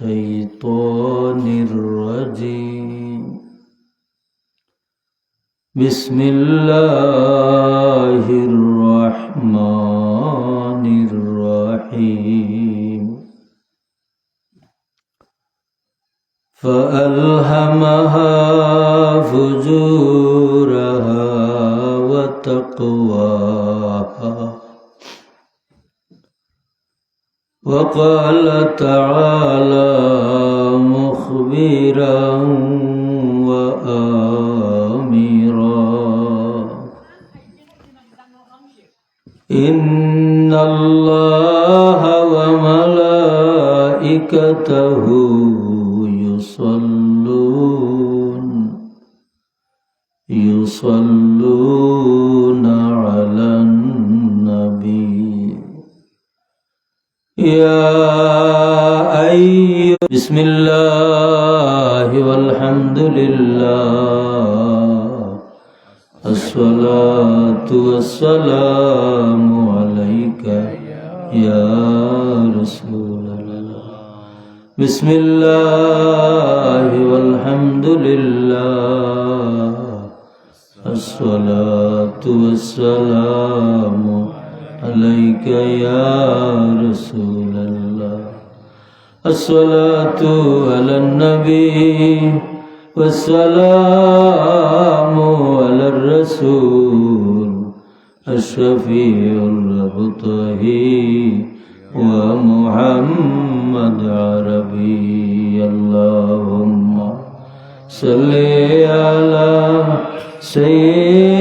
الشيطان الرجيم. بسم الله الرحمن الرحيم. فألهمها فجورها وتقواها. وقال تعالى مخبرا وآمرا. إن الله وملائكته يصلون. لله. الصلاة والسلام عليك يا رسول الله. بسم الله والحمد لله. الصلاة والسلام عليك يا رسول الله. الصلاة على النبي والسلام على الرسول الشفيع المبتهي ومحمد عربي. اللهم صل على سيدنا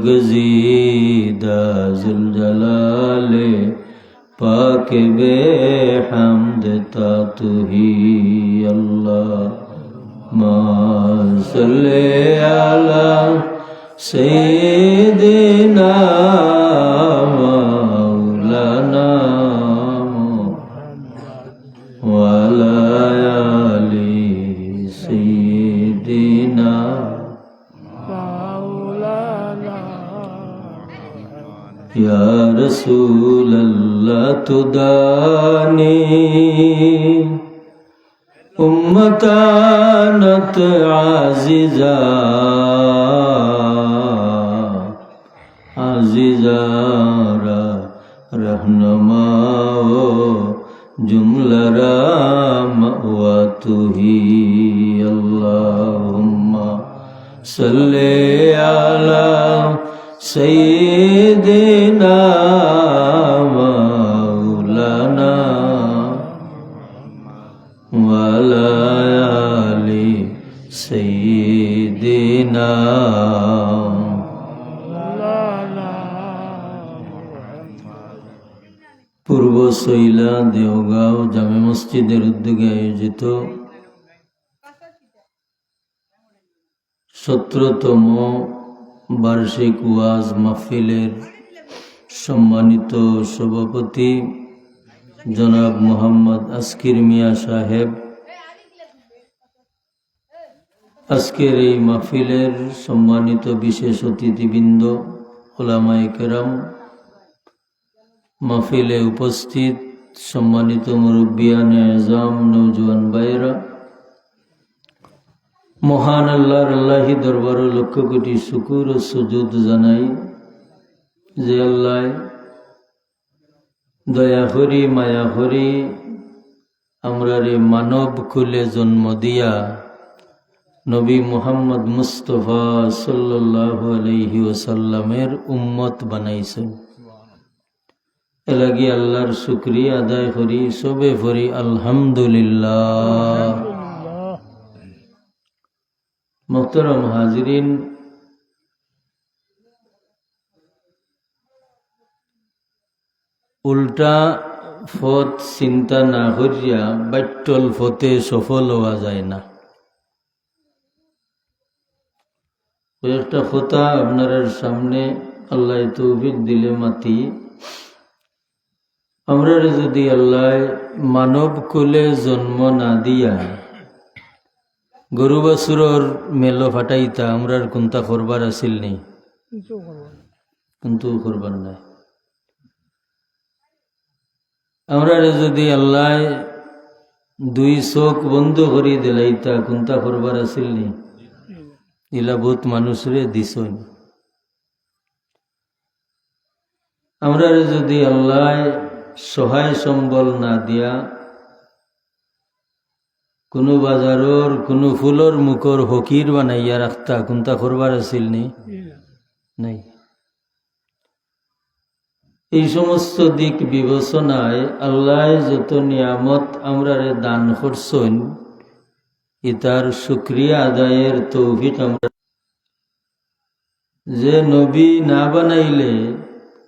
برگزیدہ يا رسول الله تداني أمتانت عزيزا عزيزا رهنما جملة مأواته اللهم صل على সৈদিনা মৌলানা ওয়ালায়ালি সৈদিনা পূর্ব শৈলা দেওগাঁও জামে মসজিদের উদ্যোগে আয়োজিত সতেরোতম বার্ষিক ওয়াজ মাহফিলের সম্মানিত সভাপতি জনাব মোহাম্মদ আসকির মিয়া সাহেব। আজকের এই মাহফিলের সম্মানিত বিশেষ অতিথিবৃন্দ ওলামাই কেরাম, মাহফিলে উপস্থিত সম্মানিত মুরব্বিয়ান আজম নৌজওয়ান ভাইরা মহান আল্লাহর আল্লাহি দরবার লক্ষ কোটি শুকুর ও সুজুদ জানাই যে আল্লাহ দয়া করি, মায়া করি আমরা রে মানব কুলে জন্ম দিয়া নবী মুহাম্মদ মুস্তফা সাল্লাহ আলহি ওসাল্লামের উম্মত বানাইছেন। এলাগি আল্লাহর শুক্রিয়া আদায় করি, সবে ফরি আলহামদুলিল্লাহ। মোহতরম হাজিরিন। উল্টা ফত চিন্তা না করিয়া বাট্যল ফতে সফল হওয়া যায় না। কয়েকটা কথা আপনার সামনে আল্লাহ তৌফিক দিলে মাতি। আমরা যদি আল্লাহ মানব কুলে জন্ম না দিয়া গরু বাছুরর মেলো ফাটাইতা আমরার কোনটা করবার আছিল নেই। কিন্তু করবার নাই। আমরা যদি আল্লাহ দুই চোখ বন্ধ করি দিলাইতা কোনটা করবার আছিল নি ইলা বহুত মানুষরে দিছই। আমরা যদি আল্লাহ সহায় সম্বল না দিয়া কোনো বাজারর, কোনো ফুলর মুখর হকির বানাইয়া রাখতা কোনটা করবার আছিল নি? নাই। এই সমস্ত দিক বিবেচনায় আল্লাহ যত নিয়ামত আমরা দান করছেন ইতার শুক্রিয়া আদায়ের তৌফিক আমরা যে নবী না বানাইলে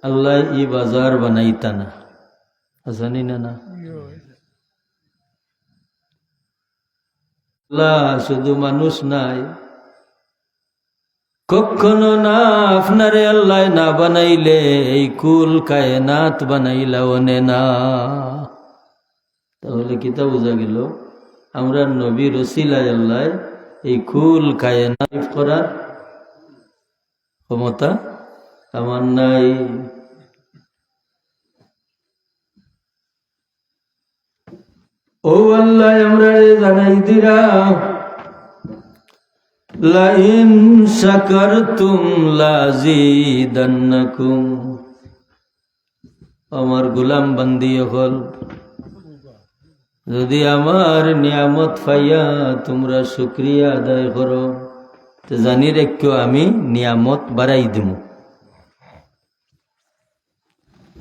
আল্লাহ ই বাজার বানাইতা না। জানি না না? আল্লাহ শুধু মানুষ নাই। কখনো না আপনারে আল্লাহ না বানাইলে, এই কুল কায়নাত বানাইলা ওনে না। তাহলে কিতা বোঝা গেল? আমরা নবী রসিলাই আল্লাহ এই কুল কায়নাত করার ক্ষমতা আমার নাই। ও আল্লাহ, আমরা জানাই দিরা লাইন শাকারতুম লাজিদান্নাকুম। আমার গোলাম বান্দি হল। যদি আমার নিয়ামত পাইয়া তোমরা শুক্রিয়া আদায় করো জানি রেখো আমি নিয়ামত বাড়াই দিব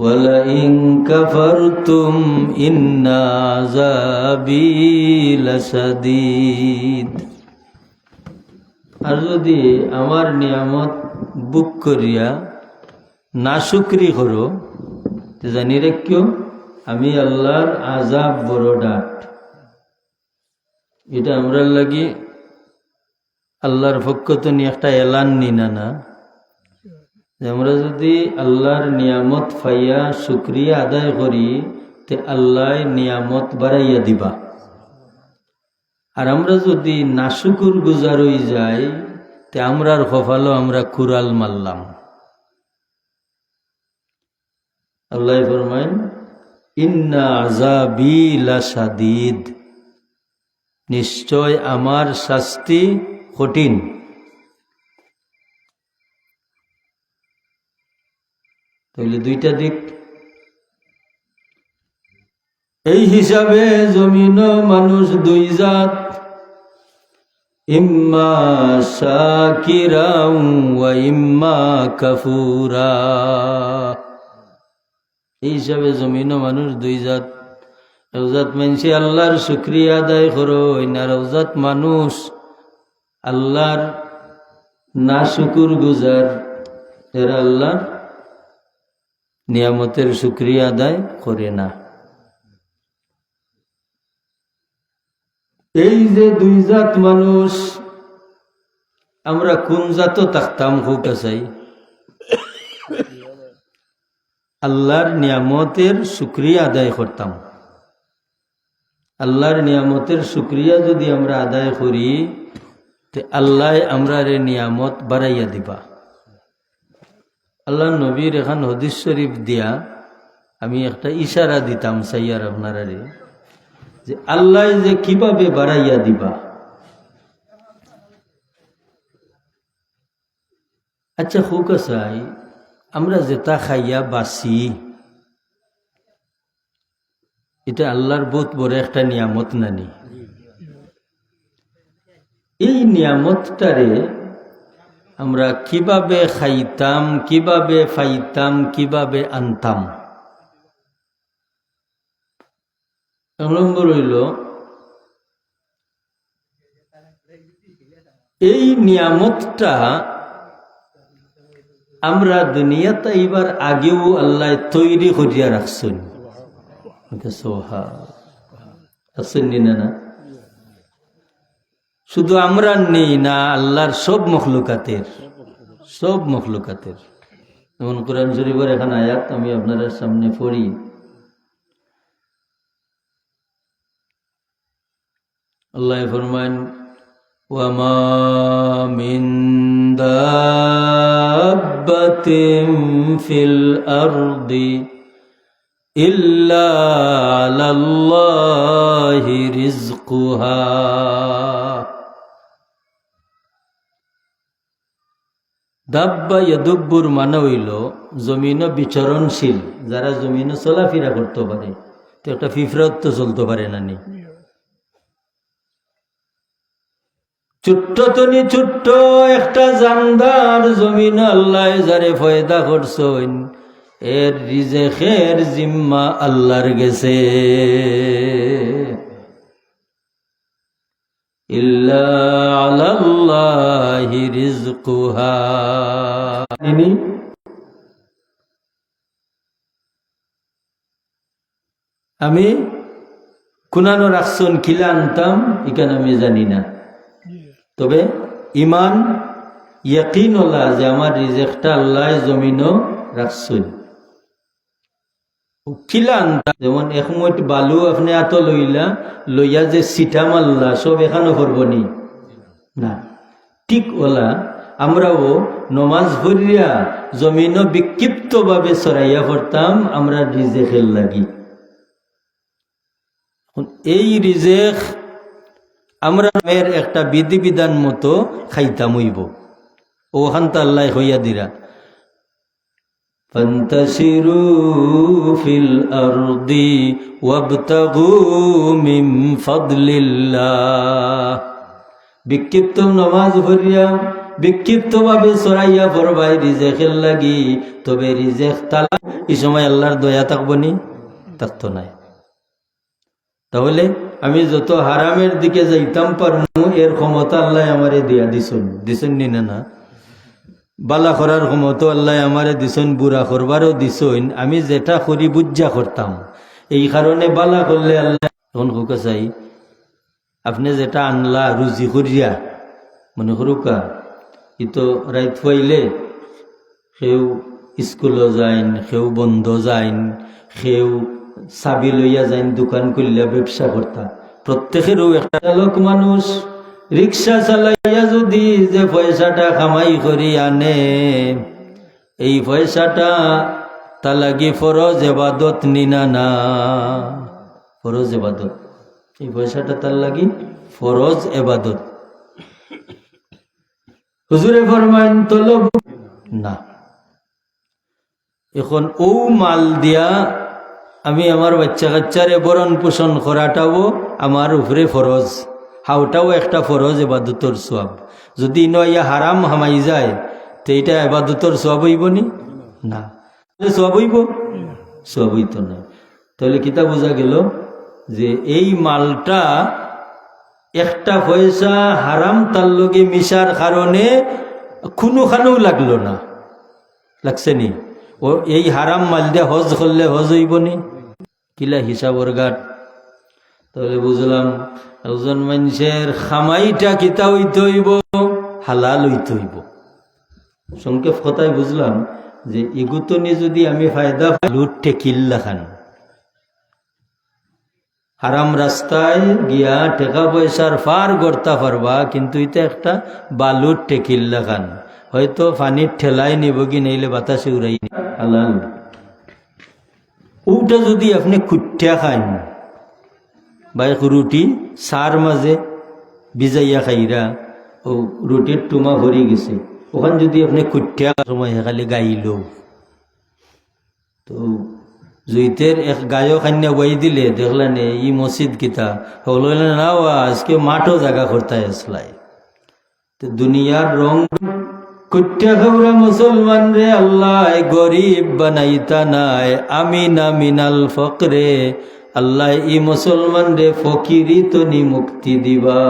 ولئن كفرتم إن عذابي لشديد আর যদি আমার নিয়ামত বুক করিয়া না শুক্রি করো তো জানি রেখিও আমি আল্লাহর আজাব বড় ডাট এটা আমরা লাগি আল্লাহর পক্ষ তো নিয়ে একটা এলান নিনা না যে আমরা যদি আল্লাহর নিয়ামত ফাইয়া শুক্রিয়া আদায় করি, তে আল্লাহ নিয়ামত বাড়াইয়া দিবা। আর আমরা যদি নাশুকুর গুজার হয়ে যাই, তে আমরার কপালও আমরা কুরাল মারলাম। আল্লাহ ফরমাইন, ইন্না আজাবি লাসাদিদ নিশ্চয় আমার শাস্তি কঠিন। তাহলে দুইটা দিক। এই হিসাবে জমিন মানুষ দুই জাত। ইম্মা শাকিরা ওয়া ইম্মা কাফুরা। এই হিসাবে জমিন মানুষ দুই জাত। রৌজাত মানসি আল্লাহর শুক্রিয়া আদায় করো না রৌজাত মানুষ আল্লাহর না শুকুর গুজার। এরা আল্লাহর নিয়ামতের শুক্রিয়া আদায় করে না। এই যে দুই জাত মানুষ, আমরা কোন জাত থাকতাম হোক চাই আল্লাহর নিয়ামতের শুক্রিয়া আদায় করতাম। আল্লাহর নিয়ামতের শুক্রিয়া যদি আমরা আদায় করি, তে আল্লাহ আমরা নিয়ামত বাড়াইয়া দিবা। আল্লাহ নবীর এখন হদিস শরীফ দিয়া আমি একটা ইশারা দিতাম, সাইয়ার আপনারা যে আল্লাহ যে কীভাবে বাড়াইয়া দিবা। আচ্ছা হোক চাই আমরা যেটা খাইয়া বাসি এটা আল্লাহর বহুত বড় একটা নিয়ামত নানি। এই নিয়ামতটারে আমরা কীভাবে খাইতাম কীভাবে ফাইতাম কীভাবে আনতাম এক নম্বর হইল এই নিয়ামতটা আমরা দুনিয়াতে এইবার আগেও আল্লাহ তৈরি করিয়া রাখছেন সোহা রাখছেন না শুধু আমরা নেই না, আল্লাহর সব মখলুকাতের সব মখলুকাতের। যেমন কোরআন শরীফের এখন আয়াত, আমি আপনাদের সামনে পড়ি। আল্লাহ ফরমান ওয়ামা ফিল আরদি ইল্লা আলাল্লাহি রিজকুহা দাব্বা ইয়াদুব্বুর মানে হইল জমিনও বিচরণশীল, যারা জমিনও চলাফেরা করতে পারে। তো একটা ফিফরত চলতে পারে না নি। ছোট্ট ছোট্ট একটা জানদার জমিন আল্লাহ যারে ফয়দা করছেন, এর রিজেখের জিম্মা আল্লাহর গেছে। ইল্লা আমি কুনানো রাখছন কিলা আনতাম এখানে আমি জানি না। তবে ইমান, ইয়াকিন যে আমার রিজেকটা আল্লাহ জমিনও রাখছন কিলা আনতাম যেমন একমত বালু আপনি এত লইলা, লইয়া যে সিটা মাল্লা, সব এখানে করবনি। না। ঠিক ওলা, আমরাও নমাজ ভরিয়া জমিন বিক্ষিপ্তভাবে চড়াইয়া করতাম আমরা রিজেকের লাগি। এই রিজেক আমরা একটা বিধিবিধান মতো খাইতাম হইব। ওখান তো আল্লাহ হইয়া দিরা। فانتشروا في الأرض وابتغوا من فضل الله বিক্ষিপ্ত নমাজ ভরিয়া বিক্ষিপ্ত ভাবে চড়াইয়া পড়বাই রিজেকের লাগি তবে রিজেক তালা এই সময় আল্লাহর দয়া থাকবনি থাকতো নাই তাহলে আমি যত হারামের দিকে যাইতাম পারমু এর ক্ষমতা আল্লাহ আমারে দিয়া দিছন দিছন নি না না বালা করার ক্ষমতা আল্লাহ আমারে দিছন, বুড়া করবারও দিছন। আমি যেটা করি বুজ্জা করতাম। এই কারণে বালা করলে আল্লাহ এখন চাই, আপনি যেটা আনলা, রুজি করিয়া, মনে করুকা ই তো রাইত ফাইলে সেও স্কুলও যাইন, সেও বন্ধ যাইন, সেও চাবি লইয়া যাইন, দোকান করলিয়া ব্যবসা করতা। প্রত্যেকেরও একটা লোক মানুষ। রিক্সা চালাইয়া যদি যে পয়সাটা কামাই করি আনে, এই পয়সাটা তা লাগি ফরজ এবাদত নিনা না। ফরজ এবাদত। এই পয়সাটা তার লাগি ফরজ এবাদত। হুজুরে ফরমাইন, তলব না। এখন ও মাল দিয়া আমি আমার বাচ্চা কাচ্চারে বরণ পোষণ করাটাও আমার উপরে ফরজ। হাওটাও একটা ফরজ এবাদতর সব যদি ইয়া হারাম হামাই যায়, তো এটা এবাদতর সব হইব নি? না। সব হইব? সব হইত না। তাহলে কিতা বোঝা গেল যে এই মালটা একটা পয়সা হারাম তার লগে মিশার কারণে কোনো খানেও লাগল না। লাগছে নি? ও এই হারাম মাল দিয়ে হজ করলে হজ হইব নি? কিলা হিসাবর গাট তাহলে বুঝলাম একজন মানুষের খামাইটা কিতা হইতে হইব? হালাল হইতে হইব। সংক্ষেপ কথায় বুঝলাম যে ইগুতনি যদি আমি ফায়দা লুট টেকিল্লা খান। হারাম রাস্তায় গিয়া টেকা পয়সার ফার গড়তা পারবা কিন্তু এটা একটা বালুর টেকিল্লা খান। হয়তো পানির ঠেলাই নিব কি, নইলে বাতাসে উড়াই হালাল। ওটা যদি আপনি খুটিয়া খান বা এক রুটি সার মাঝে ভিজাইয়া খাইরা ও রুটির টুমা ভরি গেছে ওখান যদি আপনি খুটিয়া সময় খালি গাইল তো জুইতের এক গায়ক খান্যা বই দিলে দেখলেন ই মসজিদ কিতা হল না আজকে মাঠও জায়গা করতে আসলাই তো দুনিয়ার রং কুটিয়া খবরা মুসলমান রে আল্লাহ গরিব বানাইতা নাই আমি না মিনাল ফকরে আল্লাহ, ই মুসলমান রে ফকিরি তো নি মুক্তি দিবা।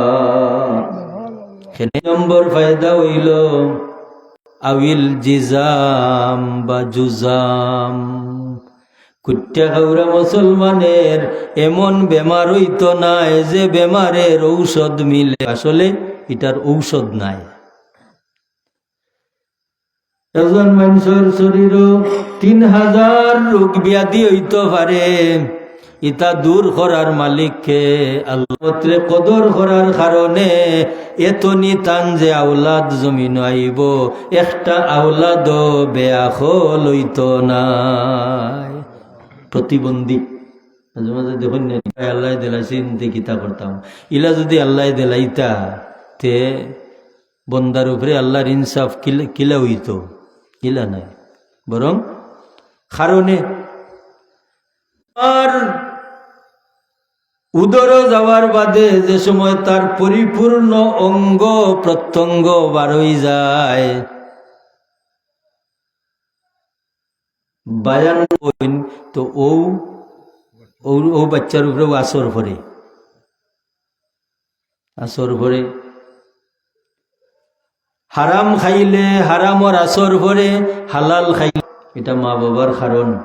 নম্বর ফায়দা হইল আউিল জিজাম বা জুজাম। কুট্টা খাউরা মুসলমানের এমন বেমার হইতো নাই যে বেমারের ঔষধ মিলে। আসলে এটার ঔষধ নাই। এজন মানুষের শরীরও তিন হাজার রোগ ব্যাধি হইতে পারে। ইটা দূর করার মালিককে, আল্লাহরে কদর করার কারণে এতনি টান যে আওলাদ জমিন আইব, একটা আওলাদ বেয়া লইত নাই। প্রতিবন্ধী। মাঝে মাঝে দেখুন আল্লাহ দিলাইছেন তে কিতা করতাম। ইলা যদি আল্লাহ দিলাইতা তে বন্দার উপরে আল্লাহর ইনসাফ কিলা কিলা হইতো? কিলা নাই। বরং কারণে আর উদর যাওয়ার বাদে যে সময় তার পরিপূর্ণ অঙ্গ প্রত্যঙ্গ বারই যায়। বায়ান তো ও, ও- বাচ্চার আসর ভরে। আসর ভরে। হারাম খাইলে হারামর আসর ভরে, হালাল খাইলে এটা মা বাবার কারণ।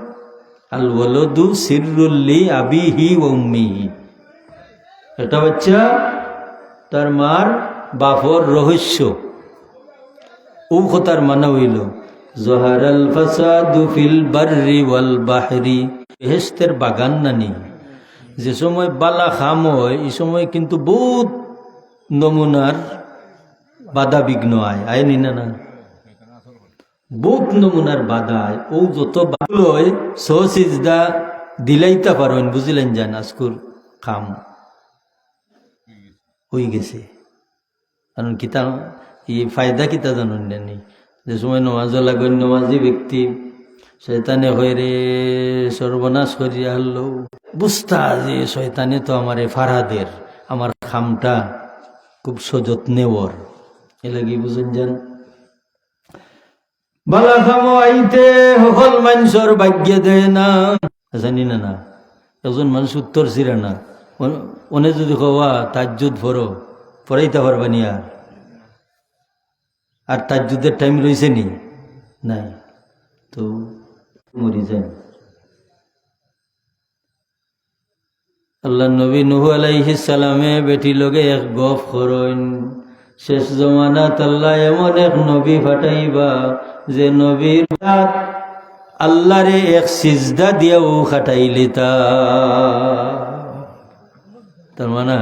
আল ওলদু সিরুল্লি আবিহি উম্মিহি এটা বাচ্চা তার মার বাপর রহস্য। ও মানা হইল, জহারাল ফাসাদু ফিল বাররি ওয়াল বাহরি। বেহেস্তের বাগান নানি। যে সময় বালা খাম হয়, এই সময় কিন্তু বহুত নমুনার বাধা বিঘ্ন আয়। আয় নি না না। বহুত নমুনার বাধা আয়। ও যত বাদল হয় সহসিজদা দিলাইতে পারেন বুঝলেন যান আজকুর খাম। হয়ে গেছে। কারণ কিতা এই ফায়দা কিতা জানুন নেই? যে সময় নমাজ লাগেন নমাজি ব্যক্তি, শয়তানে হয়ে রে সর্বনাশ করিয়া হলো বুঝতা যে শয়তানে তো আমার ফারাদের আমার খামটা খুব সযত্নে ওর এ লাগি বুঝেন যান বালা খামো আইতে সকল মানুষের ভাগ্য দেয় না জানি না না? একজন মানুষ উত্তর ছিঁড়ে না। ওনে যদি কওয়া, তাজ্জুদ ভরো, পড়াইতে পারবানি আর। আর তাজ্জুদের টাইম রয়েছে নি? নাই। তো মরি যায়। আল্লাহ নবী নুহু আলাইহিস সালামে বেটি লগে এক গফ করইন শেষ জমানাত আল্লাহ এমন এক নবী ফাটাইবা যে নবীর আল্লাহরে এক সিজদা খাটাইলে তা। তার মানে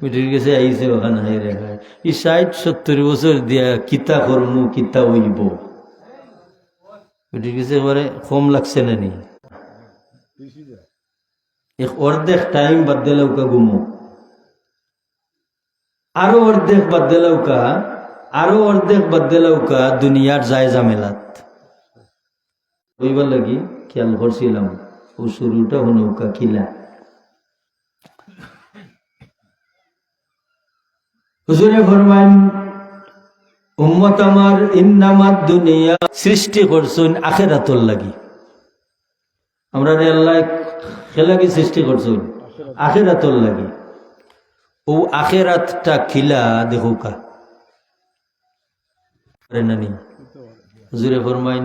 বেটির কাছে আইছে ওখানে, হাই রেখা ই ষাট সত্তর বছর দিয়া কিতা কর্ম, কিতা উইব বেটির কাছে এবারে কম লাগছে না নি? অর্ধেক টাইম বাদ দিলাউকা ঘুমো। আরও অর্ধেক বাদ দিলাউকা আরও অর্ধেক বাদ দিলাউকা দুনিয়ার যায় জামেলাত ওইবার লাগি খেয়াল করছিলাম, ও শুরুটা হনৌকা খিলা। হুজুরে ফরমান উম্মত আমার ইন্নামাত দুনিয়া সৃষ্টি করছেন আখেরাতর লাগি। আমরা রে আল্লাহ খেলাকে সৃষ্টি করছেন আখেরাতর লাগি। ও আখেরাতটা খিলা দেখুকা হুজুরে ফরমাইন